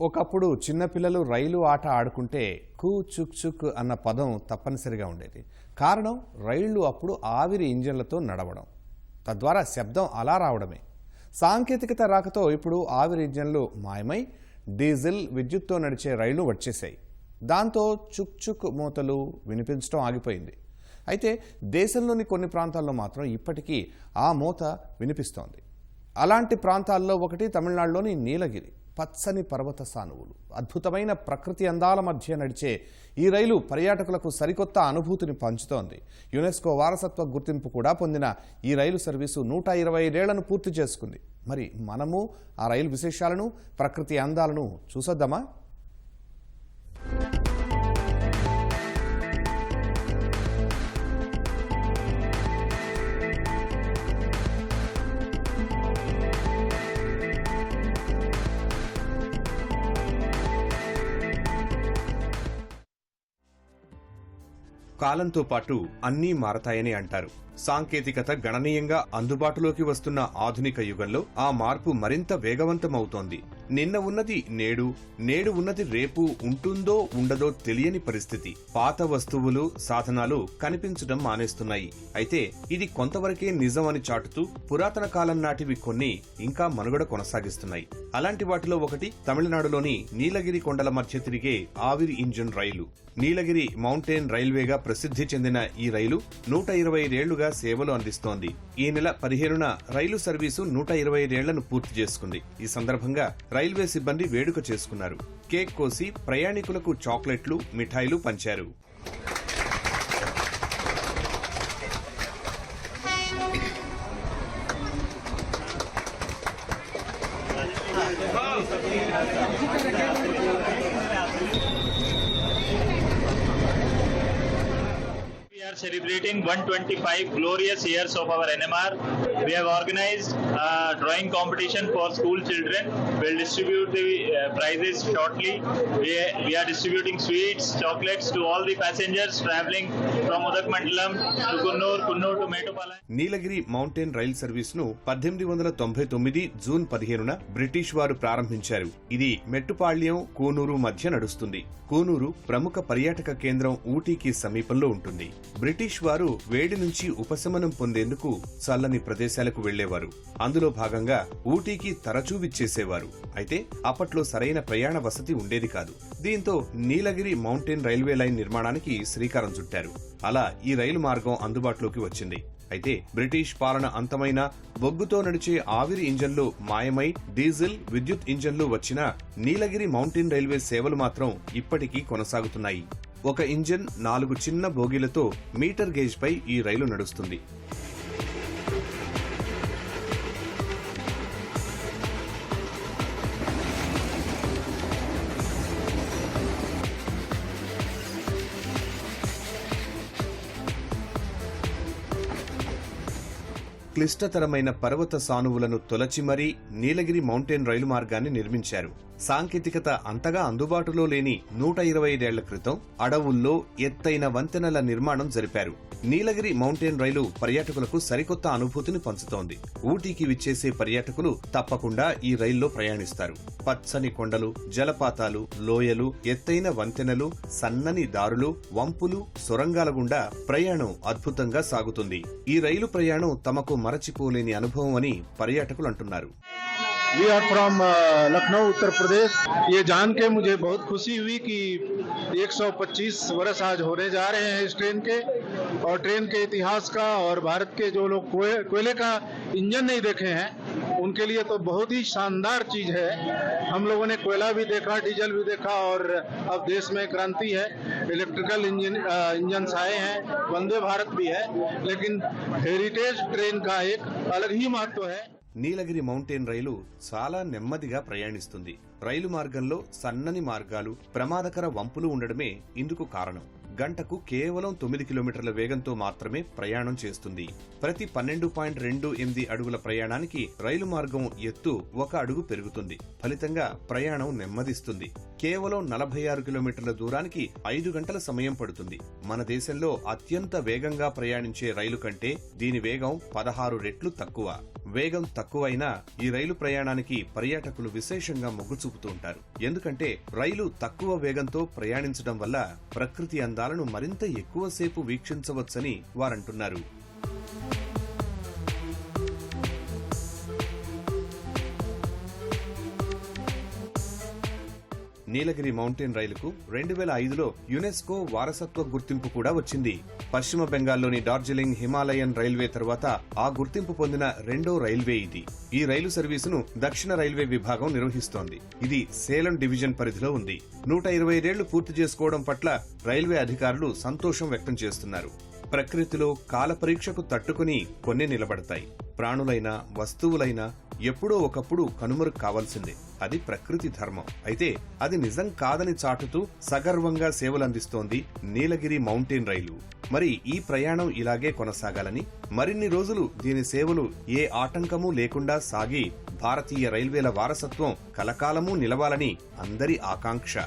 ఒకప్పుడు చిన్నపిల్లలు రైలు ఆట ఆడుకుంటే కూ చుక్ చుక్ అన్న పదం తప్పనిసరిగా ఉండేది. కారణం రైళ్ళు అప్పుడు ఆవిరి ఇంజన్లతో నడవడం. తద్వారా శబ్దం అలా రావడమే. సాంకేతికత రాకతో ఇప్పుడు ఆవిరి ఇంజన్లు మాయమై డీజిల్ విద్యుత్తో నడిచే రైళ్ళు వచ్చేసాయి దాంతో చుక్ చుక్ మూతలు వినిపించడం ఆగిపోయింది. అయితే దేశంలోని కొన్ని ప్రాంతాల్లో మాత్రం ఇప్పటికీ ఆ మూత వినిపిస్తోంది. అలాంటి ప్రాంతాల్లో ఒకటి తమిళనాడులోని నీలగిరి. పచ్చని పర్వత సానువులు. అద్భుతమైన ప్రకృతి అందాల మధ్య నడిచే ఈ రైలు పర్యాటకులకు సరికొత్త అనుభూతిని పంచుతోంది. యునెస్కో వారసత్వ గుర్తింపు కూడా పొందిన ఈ రైలు సర్వీసు నూట ఇరవై ఏళ్ళను పూర్తి చేసుకుంది. మరి మనము ఆ రైలు విశేషాలను ప్రకృతి అందాలను చూసొద్దామా? కాలంతో పాటు అన్నీ మారతాయని అంటారు. సాంకేతికత గణనీయంగా అందుబాటులోకి వస్తున్న ఆధునిక యుగంలో ఆ మార్పు మరింత వేగవంతమవుతోంది. నిన్న ఉన్నది నేడు నేడు ఉన్నది రేపు ఉంటుందో ఉండదో తెలియని పరిస్థితి. పాత వస్తువులు సాధనాలు కనిపించడం మానేస్తున్నాయి. అయితే ఇది కొంతవరకే నిజం అని చాటుతూ పురాతన కాలం నాటివి కొన్ని ఇంకా మనుగడ కొనసాగిస్తున్నాయి. అలాంటి వాటిలో ఒకటి తమిళనాడులోని నీలగిరి కొండల మధ్య తిరిగే ఆవిరి ఇంజిన్ రైలు. నీలగిరి మౌంటైన్ రైల్వేగా ప్రసిద్ధి చెందిన ఈ రైలు నూట ఇరవై ఏళ్ళుగా సేవలు అందిస్తోంది. ఈ నెల పదిహేనున రైలు సర్వీసు నూట ఇరవై ఐదేళ్ళను పూర్తి చేసుకుంది. ఈ సందర్భంగా రైల్వే సిబ్బంది వేడుక చేసుకున్నారు. కేక్ కోసి ప్రయాణికులకు చాక్లెట్లు మిఠాయిలు పంచారు. We are celebrating 125 glorious years of our NMR. We have organized a drawing competition for school children. We'll distribute the uh, prizes shortly. We, we are distributing sweets, chocolates to all the passengers traveling from Udak Mandalam to Kunnur, Kunnur to Metupalayam. Nilgiri mountain rail సర్వీసును పద్దెనిమిది వందల తొంభై తొమ్మిది June పదిహేనున British వారు ప్రారంభించారు ఇది మెట్టుపాళ్యం కూనూరు మధ్య నడుస్తుంది కూనూరు ప్రముఖ పర్యాటక కేంద్రం ఊటీకి సమీపంలో ఉంటుంది బ్రిటిష్ వారు వేడి నుంచి ఉపశమనం పొందేందుకు చల్లని ప్రదేశాలకు వెళ్ళేవారు. అందులో భాగంగా ఊటీకి తరచూ విచ్చేసేవారు. అయితే అప్పట్లో సరైన ప్రయాణ వసతి ఉండేది కాదు. దీంతో నీలగిరి మౌంటైన్ రైల్వే లైన్ నిర్మాణానికి శ్రీకారం చుట్టారు. అలా ఈ రైలు మార్గం అందుబాటులోకి వచ్చింది. అయితే బ్రిటిష్ పాలన అంతమైన బొగ్గుతో నడిచే ఆవిరి ఇంజన్లు మాయమై డీజిల్ విద్యుత్ ఇంజన్లు వచ్చినా నీలగిరి మౌంటైన్ రైల్వే సేవలు మాత్రం ఇప్పటికీ కొనసాగుతున్నాయి. ఒక ఇంజిన్ నాలుగు చిన్న బోగీలతో మీటర్ గేజ్ పై ఈ రైలు నడుస్తుంది. క్లిష్టతరమైన పర్వత సానువులను తొలచి మరీ నీలగిరి మౌంటైన్ రైలు మార్గాన్ని నిర్మించారు. సాంకేతికత అంతగా అందుబాటులో లేని నూట ఇరవై ఐదేళ్ళ క్రితం అడవుల్లో ఎత్తైన వంతెనల నిర్మాణం జరిపారు. నీలగిరి మౌంటైన్ రైలు పర్యాటకులకు సరికొత్త అనుభూతిని పంచుతోంది. ఊటీకి విచ్చేసే పర్యాటకులు తప్పకుండా ఈ రైల్లో ప్రయాణిస్తారు. పచ్చని కొండలు జలపాతాలు లోయలు ఎత్తైన వంతెనలు సన్నని దారులు వంపులు సొరంగాల గుండా ప్రయాణం అద్భుతంగా సాగుతుంది. ఈ రైలు ప్రయాణం తమకు మరచిపోలేని అనుభవం అని పర్యాటకులు అంటున్నారు. We are from Lucknow Uttar Pradesh ये जान के मुझे बहुत खुशी हुई कि 125 वर्ष आज होने जा रहे हैं इस ट्रेन के। और ट्रेन के इतिहास का और भारत के जो लोग कोयले का इंजन नहीं देखे हैं, उनके लिए तो बहुत ही शानदार चीज़ है। हम लोगों ने कोयला भी देखा, डीजल भी देखा और अब देश में क्रांति है। इलेक्ट्रिकल इंजन इंजन आए हैं, वंदे भारत भी है। लेकिन हेरिटेज ट्रेन का एक अलग ही महत्व है। నీలగిరి మౌంటైన్ రైలు చాలా నెమ్మదిగా ప్రయాణిస్తుంది. రైలు మార్గంలో సన్నని మార్గాలు ప్రమాదకర వంపులు ఉండడమే ఇందుకు కారణం. గంటకు కేవలం తొమ్మిది కిలోమీటర్ల వేగంతో మాత్రమే ప్రయాణం చేస్తుంది. ప్రతి పన్నెండు పాయింట్ రెండు ఎనిమిది అడుగుల ప్రయాణానికి రైలు మార్గం ఎత్తు ఒక అడుగు పెరుగుతుంది. ఫలితంగా ప్రయాణం నెమ్మదిస్తుంది. కేవలం నలభై ఆరు కిలోమీటర్ల దూరానికి ఐదు గంటల సమయం పడుతుంది. మన దేశంలో అత్యంత వేగంగా ప్రయాణించే రైలు కంటే దీని వేగం పదహారు రెట్లు తక్కువ. వేగం తక్కువైనా ఈ రైలు ప్రయాణానికి పర్యాటకులు విశేషంగా మొగ్గు చూపుతూ ఉంటారు. ఎందుకంటే రైలు తక్కువ వేగంతో ప్రయాణించడం వల్ల ప్రకృతి అందాలను మరింత ఎక్కువసేపు వీక్షించవచ్చని వారంటున్నారు. నీలగిరి మౌంటైన్ రైలుకు రెండు వేల ఐదులో యునెస్కో వారసత్వ గుర్తింపు కూడా వచ్చింది. పశ్చిమ బెంగాల్లోని డార్జిలింగ్ హిమాలయన్ రైల్వే తర్వాత ఆ గుర్తింపు పొందిన రెండో రైల్వే ఇది. ఈ రైలు సర్వీసును దక్షిణ రైల్వే విభాగం నిర్వహిస్తోంది. ఇది సేలం డివిజన్ పరిధిలో ఉంది. నూట ఇరవై ఐదేళ్ళు పూర్తి చేసుకోవడం పట్ల రైల్వే అధికారులు సంతోషం వ్యక్తం చేస్తున్నారు. ప్రకృతిలో కాల పరీక్షకు తట్టుకుని కొన్ని నిలబడతాయి. ప్రాణులైనా వస్తువులైనా ఎప్పుడో ఒకప్పుడు కనుమరు కావాల్సిందే. అది ప్రకృతి ధర్మం. అయితే అది నిజం కాదని చాటుతూ సగర్వంగా సేవలందిస్తోంది నీలగిరి మౌంటైన్ రైలు. మరి ఈ ప్రయాణం ఇలాగే కొనసాగాలని మరిన్ని రోజులు దీని సేవలు ఏ ఆటంకమూ లేకుండా సాగి భారతీయ రైల్వేల వారసత్వం కలకాలమూ నిలవాలని అందరి ఆకాంక్ష.